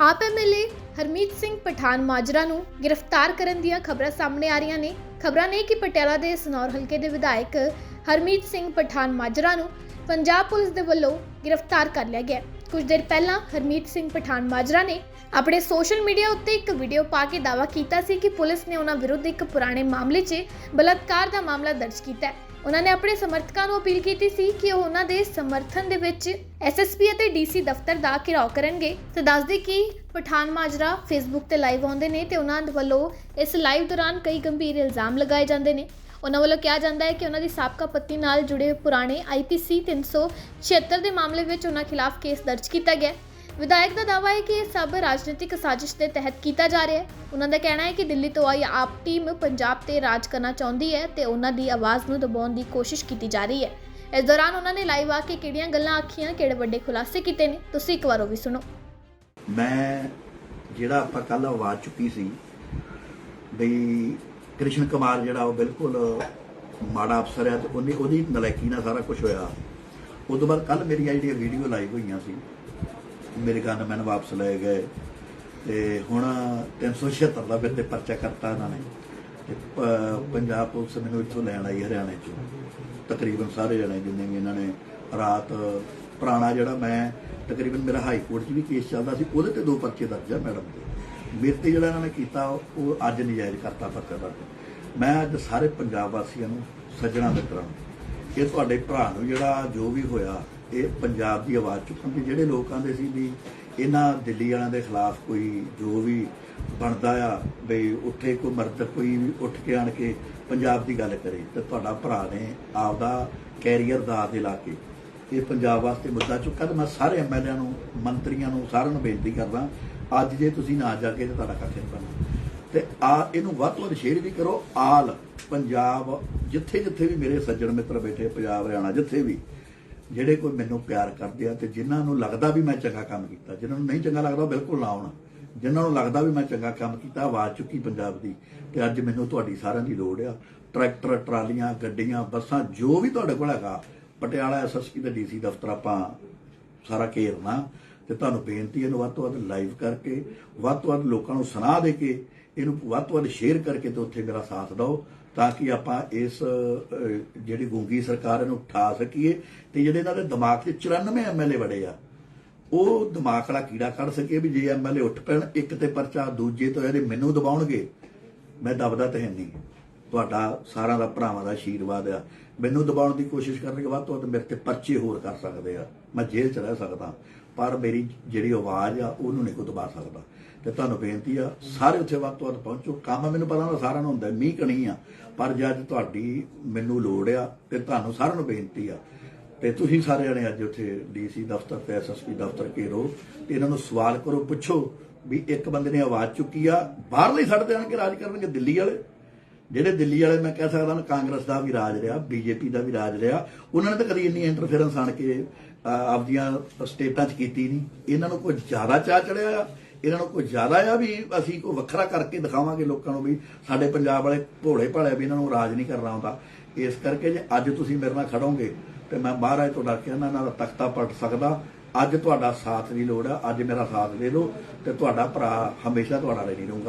ਆਪ ਐਮਐਲਏ ਹਰਮੀਤ ਸਿੰਘ ਪਠਾਨ ਮਾਜਰਾ ਨੂੰ ਗ੍ਰਿਫਤਾਰ ਕਰਨ ਦੀਆਂ ਖਬਰਾਂ ਸਾਹਮਣੇ ਆ ਰਹੀਆਂ ਨੇ। ਖਬਰਾਂ ਨੇ ਕਿ ਪਟਿਆਲਾ ਦੇ ਸਨੌਰ ਹਲਕੇ ਦੇ ਵਿਧਾਇਕ ਹਰਮੀਤ ਸਿੰਘ ਪਠਾਨ ਮਾਜਰਾ ਨੂੰ ਪੰਜਾਬ ਪੁਲਿਸ ਦੇ ਵੱਲੋਂ ਗ੍ਰਿਫਤਾਰ ਕਰ ਲਿਆ ਗਿਆ। ਕੁਝ ਦਿਨ ਪਹਿਲਾਂ ਹਰਮੀਤ ਸਿੰਘ ਪਠਾਨ ਮਾਜਰਾ ਨੇ ਆਪਣੇ ਸੋਸ਼ਲ ਮੀਡੀਆ ਉੱਤੇ ਇੱਕ ਵੀਡੀਓ ਪਾ ਕੇ ਦਾਅਵਾ ਕੀਤਾ ਸੀ ਕਿ ਪੁਲਿਸ ਨੇ ਉਹਨਾਂ ਵਿਰੁੱਧ ਇੱਕ ਪੁਰਾਣੇ ਮਾਮਲੇ 'ਚ ਬਲਾਤਕਾਰ ਦਾ ਮਾਮਲਾ ਦਰਜ ਕੀਤਾ ਹੈ। ਉਹਨਾਂ ਨੇ ਆਪਣੇ ਸਮਰਥਕਾਂ ਨੂੰ ਅਪੀਲ ਕੀਤੀ ਸੀ ਕਿ ਉਹ ਉਹਨਾਂ ਦੇ ਸਮਰਥਨ ਦੇ ਵਿੱਚ ਐਸਐਸਪੀ ਅਤੇ ਡੀਸੀ ਦਫ਼ਤਰ ਦਾ ਘਿਰਾਓ ਕਰਨਗੇ। ਤੇ ਦੱਸਦੇ ਕਿ ਪਠਾਨ ਮਾਜਰਾ ਫੇਸਬੁੱਕ ਤੇ ਲਾਈਵ ਆਉਂਦੇ ਨੇ ਤੇ ਉਹਨਾਂ ਵੱਲੋਂ ਇਸ ਲਾਈਵ ਦੌਰਾਨ ਕਈ ਗੰਭੀਰ ਇਲਜ਼ਾਮ ਲਗਾਏ ਜਾਂਦੇ ਨੇ। ਉਹਨਾਂ ਵੱਲੋਂ ਕਿਹਾ ਜਾਂਦਾ ਹੈ ਕਿ ਉਹਨਾਂ ਦੀ ਸਾਬਕਾ ਪਤਨੀ ਨਾਲ ਜੁੜੇ ਪੁਰਾਣੇ ਆਈਪੀਸੀ 376 ਦੇ ਮਾਮਲੇ ਵਿੱਚ ਉਹਨਾਂ ਖਿਲਾਫ ਕੇਸ ਦਰਜ ਕੀਤਾ ਗਿਆ। ਵਿਧਾਇਕ ਦਾ ਦਾਅਵਾ ਹੈ ਕਿ ਇਹ ਸਭ ਰਾਜਨੀਤਿਕ ਸਾਜ਼ਿਸ਼ ਦੇ ਤਹਿਤ ਕੀਤਾ ਜਾ ਰਿਹਾ ਹੈ। ਉਹਨਾਂ ਦਾ ਕਹਿਣਾ ਹੈ ਕਿ ਦਿੱਲੀ ਤੋਂ ਆਈ ਆਪ ਟੀਮ ਪੰਜਾਬ ਤੇ ਰਾਜ ਕਰਨਾ ਚਾਹੁੰਦੀ ਹੈ ਤੇ ਉਹਨਾਂ ਦੀ ਆਵਾਜ਼ ਨੂੰ ਦਬਾਉਣ ਦੀ ਕੋਸ਼ਿਸ਼ ਕੀਤੀ ਜਾ ਰਹੀ ਹੈ। ਇਸ ਦੌਰਾਨ ਉਹਨਾਂ ਨੇ ਲਾਈਵ ਆ ਕੇ ਕਿਹੜੀਆਂ ਗੱਲਾਂ ਆਖੀਆਂ, ਕਿਹੜੇ ਵੱਡੇ ਖੁਲਾਸੇ ਕੀਤੇ ਨੇ, ਤੁਸੀਂ ਇੱਕ ਵਾਰ ਉਹ ਵੀ ਸੁਣੋ। ਮੈਂ ਜਿਹੜਾ ਆਪਾਂ ਕੱਲ ਆਵਾਜ਼ ਚੁੱਕੀ ਸੀ ਬਈ ਕ੍ਰਿਸ਼ਨ ਕੁਮਾਰ ਜਿਹੜਾ ਉਹ ਬਿਲਕੁਲ ਮਾੜਾ ਅਫਸਰ ਹੈ ਤੇ ਉਹਨੇ ਉਹਦੀ ਨਲਾਇਕੀ ਨਾਲ ਸਾਰਾ ਕੁਝ ਹੋਇਆ। ਉਸ ਤੋਂ ਬਾਅਦ ਕੱਲ ਮੇਰੀਆਂ ਜਿਹੜੀਆਂ ਵੀਡੀਓ ਲਾਈਵ ਹੋਈਆਂ ਸੀ ਮੇਰੇ ਗਨਮੈਨ ਵਾਪਸ ਲਏ ਗਏ। ਤੇ ਹੁਣ 376 ਦਾ ਮੇਰੇ ਤੇ ਪਰਚਾ ਕਰਤਾ ਇਹਨਾਂ ਨੇ। ਤੇ ਪੰਜਾਬ ਪੁਲਿਸ ਮੈਨੂੰ ਇੱਥੋਂ ਲੈਣ ਆਈ ਹਰਿਆਣੇ ਚੋਂ। ਤਕਰੀਬਨ ਸਾਰੇ ਜਣੇ ਜਿੰਨੇ ਵੀ ਇਹਨਾਂ ਨੇ ਰਾਤ ਪੁਰਾਣਾ ਜਿਹੜਾ ਮੈਂ ਤਕਰੀਬਨ ਮੇਰਾ ਹਾਈ ਕੋਰਟ 'ਚ ਵੀ ਕੇਸ ਚੱਲਦਾ ਸੀ, ਉਹਦੇ ਤੇ ਦੋ ਪਰਚੇ ਦਰਜ ਆ ਮੈਡਮ ਦੇ। ਮੇਰੇ ਤੇ ਜਿਹੜਾ ਇਹਨਾਂ ਨੇ ਕੀਤਾ, ਉਹ ਅੱਜ ਨਜਾਇਜ਼ ਕਰਤਾ ਪਰਚਾ ਦਰਜ। ਮੈਂ ਅੱਜ ਸਾਰੇ ਪੰਜਾਬ ਵਾਸੀਆਂ ਨੂੰ ਸੱਜਣਾ ਮਿੱਤਰਾਂ ਨੂੰ, ਇਹ ਤੁਹਾਡੇ ਭਰਾ ਨੂੰ ਜਿਹੜਾ ਜੋ ਵੀ ਹੋਇਆ ਇਹ ਪੰਜਾਬ ਦੀ ਆਵਾਜ਼ ਚੁੱਕਣ ਦੀ ਜਿਹੜੇ ਲੋਕ ਆਂਦੇ ਸੀ ਵੀ ਇਹਨਾਂ ਦਿੱਲੀ ਵਾਲਿਆਂ ਦੇ ਖਿਲਾਫ ਕੋਈ ਜੋ ਵੀ ਬਣਦਾ ਆ, ਬਈ ਉੱਥੇ ਕੋਈ ਮਰਦ ਕੋਈ ਵੀ ਉੱਠ ਕੇ ਆਣ ਕੇ ਪੰਜਾਬ ਦੀ ਗੱਲ ਕਰੇ, ਤੇ ਤੁਹਾਡਾ ਭਰਾ ਨੇ ਆਪਦਾ ਕੈਰੀਅਰ ਦਾ ਦੇ ਲਾ ਕੇ ਇਹ ਪੰਜਾਬ ਵਾਸਤੇ ਮੁੱਦਾ ਚੁੱਕਾ ਤੇ ਮੈਂ ਸਾਰੇ ਐਮਐਲਏਆਂ ਨੂੰ, ਮੰਤਰੀਆਂ ਨੂੰ, ਸਾਰਿਆਂ ਨੂੰ ਬੇਨਤੀ ਕਰਦਾ, ਅੱਜ ਜੇ ਤੁਸੀਂ ਨਾ ਜਾ ਕੇ ਤੇ ਤੁਹਾਡਾ ਕੱਖ ਨਹੀਂ ਬਣਨਾ। ਤੇ ਆ ਇਹਨੂੰ ਵੱਧ ਤੋਂ ਵੱਧ ਸ਼ੇਅਰ ਵੀ ਕਰੋ, ਆਲ ਪੰਜਾਬ ਜਿੱਥੇ ਜਿੱਥੇ ਵੀ ਮੇਰੇ ਸੱਜਣ ਮਿੱਤਰ ਬੈਠੇ, ਪੰਜਾਬ, ਹਰਿਆਣਾ ਜਿੱਥੇ ਵੀ ਜਿਹੜੇ ਕੋਈ ਮੈਨੂੰ ਪਿਆਰ ਕਰਦੇ ਆ ਤੇ ਜਿਨ੍ਹਾਂ ਨੂੰ ਲੱਗਦਾ ਵੀ ਮੈਂ ਚੰਗਾ ਕੰਮ ਕੀਤਾ, ਜਿਨ੍ਹਾਂ ਨੂੰ ਨਹੀਂ ਚੰਗਾ ਲੱਗਦਾ ਬਿਲਕੁਲ ਨਾ ਆਉਣ। ਜਿਨ੍ਹਾਂ ਨੂੰ ਲੱਗਦਾ ਵੀ ਮੈਂ ਚੰਗਾ ਕੰਮ ਕੀਤਾ, ਆਵਾਜ਼ ਚੁੱਕੀ ਪੰਜਾਬ ਦੀ, ਤੇ ਅੱਜ ਮੈਨੂੰ ਤੁਹਾਡੀ ਸਾਰਿਆਂ ਦੀ ਲੋੜ ਆ। ਟਰੈਕਟਰ, ਟਰਾਲੀਆਂ, ਗੱਡੀਆਂ, ਬੱਸਾਂ, ਜੋ ਵੀ ਤੁਹਾਡੇ ਕੋਲ ਹੈਗਾ, ਪਟਿਆਲਾ ਐਸਐਸਪੀ ਤੇ ਡੀਸੀ ਦਫ਼ਤਰ ਆਪਾਂ ਸਾਰਾ ਘੇਰਨਾ ਤੇ ਤੁਹਾਨੂੰ ਬੇਨਤੀ ਹੈ ਇਹਨੂੰ ਵੱਧ ਤੋਂ ਵੱਧ ਲਾਈਵ ਕਰਕੇ, ਵੱਧ ਤੋਂ ਵੱਧ ਲੋਕਾਂ ਨੂੰ ਸੁਣਾ ਦੇ ਕੇ, ਇਹਨੂੰ ਵੱਧ ਤੋਂ ਵੱਧ ਸ਼ੇਅਰ ਕਰਕੇ ਤੇ ਉੱਥੇ ਮੇਰਾ ਸਾਥ ਦਿਓ। ਤਾਂ ਕਿ ਆਪਾਂ ਇਸ ਜਿਹੜੀ ਗੂੰਗੀ ਸਰਕਾਰ ਇਹਨੂੰ ਉਠਾ ਸਕੀਏ। ਤੇ ਜਿਹੜੇ ਇਹਨਾਂ ਦੇ ਦਿਮਾਗ 'ਚ 94 ਐਮਐਲਏ ਵੜੇ ਆ, ਉਹ ਦਿਮਾਗ ਵਾਲਾ ਕੀੜਾ ਕੱਢ ਸਕੀਏ ਵੀ ਜੇ ਐਮਐਲਏ ਉੱਠ ਪੈਣ, ਇੱਕ ਤੇ ਪਰਚਾ, ਦੂਜੇ ਤੋਂ ਇਹਦੇ ਮੈਨੂੰ ਦਬਾਉਣਗੇ, ਮੈਂ ਦਬਦਾ ਤੇ ਹੈ ਨਹੀਂ। ਤੁਹਾਡਾ ਸਾਰਿਆਂ ਦਾ ਭਰਾਵਾਂ ਦਾ ਆਸ਼ੀਰਵਾਦ ਆ। ਮੈਨੂੰ ਦਬਾਉਣ ਦੀ ਕੋਸ਼ਿਸ਼ ਕਰਨਗੇ ਬਾਅਦ ਤੋਂ ਮੇਰੇ ਤੇ ਪਰਚੇ ਹੋਰ ਕਰ ਸਕਦੇ ਆ। ਮੈਂ ਜੇਲ੍ਹ ਚ ਰਹਿ ਸਕਦਾ। ਪਰ ਮੇਰੀ ਜਿਹੜੀ ਆਵਾਜ਼ ਆ, ਉਹਨੂੰ ਨਹੀਂ ਕੋਈ ਦਬਾ ਸਕਦਾ। ਤੇ ਤੁਹਾਨੂੰ ਬੇਨਤੀ ਆ, ਸਾਰੇ ਉੱਥੇ ਵੱਧ ਤੋਂ ਪਹੁੰਚੋ। ਕੰਮ ਮੈਨੂੰ ਪਤਾ ਹੁੰਦਾ, ਸਾਰਿਆਂ ਨੂੰ ਹੁੰਦਾ, ਮੀਂਹ ਕਣੀ ਆ। ਪਰ ਜੇ ਤੁਹਾਡੀ ਮੈਨੂੰ ਲੋੜ ਆ, ਤੇ ਤੁਹਾਨੂੰ ਸਾਰਿਆਂ ਨੂੰ ਬੇਨਤੀ ਆ। ਤੇ ਤੁਸੀਂ ਸਾਰੇ ਜਣੇ ਅੱਜ ਉੱਥੇ ਡੀਸੀ ਦਫ਼ਤਰ ਤੇ ਐਸਐਸਪੀ ਦਫ਼ਤਰ ਘੇਰੋ, ਤੇ ਇਹਨਾਂ ਨੂੰ ਸਵਾਲ ਕਰੋ, ਪੁੱਛੋ ਵੀ ਇੱਕ ਬੰਦੇ ਨੇ ਆਵਾਜ਼ ਚੁੱਕੀ ਆ, ਬਾਹਰਲੇ ਛੱਡ ਦੇਣਗੇ ਰਾਜ ਕਰਨਗੇ, ਦਿੱਲੀ ਵਾਲੇ? ਜਿਹੜੇ ਦਿੱਲੀ ਵਾਲੇ ਮੈਂ ਕਹਿ ਸਕਦਾ ਨਾ, ਕਾਂਗਰਸ ਦਾ ਵੀ ਰਾਜ ਰਿਹਾ, ਬੀਜੇਪੀ ਦਾ ਵੀ ਰਾਜ ਰਿਹਾ, ਉਹਨਾਂ ਨੇ ਤਾਂ ਕਦੀ ਇੰਨੀ ਇੰਟਰਫੇਰੈਂਸ ਆਣ ਕੇ ਆਪਦੀਆਂ ਸਟੇਟਾਂ 'ਚ ਕੀਤੀ ਨਹੀਂ। ਇਹਨਾਂ ਨੂੰ ਕੋਈ ਜ਼ਿਆਦਾ ਚਾਹ ਚੜਿਆ ਆ? ਇਹਨਾਂ ਨੂੰ ਕੋਈ ਜ਼ਿਆਦਾ ਆ ਵੀ ਅਸੀਂ ਕੋਈ ਵੱਖਰਾ ਕਰਕੇ ਦਿਖਾਵਾਂਗੇ ਲੋਕਾਂ ਨੂੰ ਵੀ ਸਾਡੇ ਪੰਜਾਬ ਵਾਲੇ ਭੋਲੇ ਭਾਲੇ ਵੀ ਇਹਨਾਂ ਨੂੰ ਰਾਜ ਨਹੀਂ ਕਰਨਾ ਆਉਂਦਾ? ਇਸ ਕਰਕੇ ਜੇ ਅੱਜ ਤੁਸੀਂ ਮੇਰੇ ਨਾਲ ਖੜੋਗੇ, ਤੇ ਮੈਂ ਮਹਾਰਾਜ ਤੋਂ ਡਰ ਕੇ ਇਹਨਾਂ ਦਾ ਤਖਤਾ ਪਲਟ ਸਕਦਾ। ਅੱਜ ਤੁਹਾਡਾ ਸਾਥ ਦੀ ਲੋੜ ਆ। ਅੱਜ ਮੇਰਾ ਸਾਥ ਦੇ ਦਿਓ ਤੇ ਤੁਹਾਡਾ ਭਰਾ ਹਮੇਸ਼ਾ ਤੁਹਾਡਾ ਰਹਿਣੀ ਰਹੂੰਗਾ।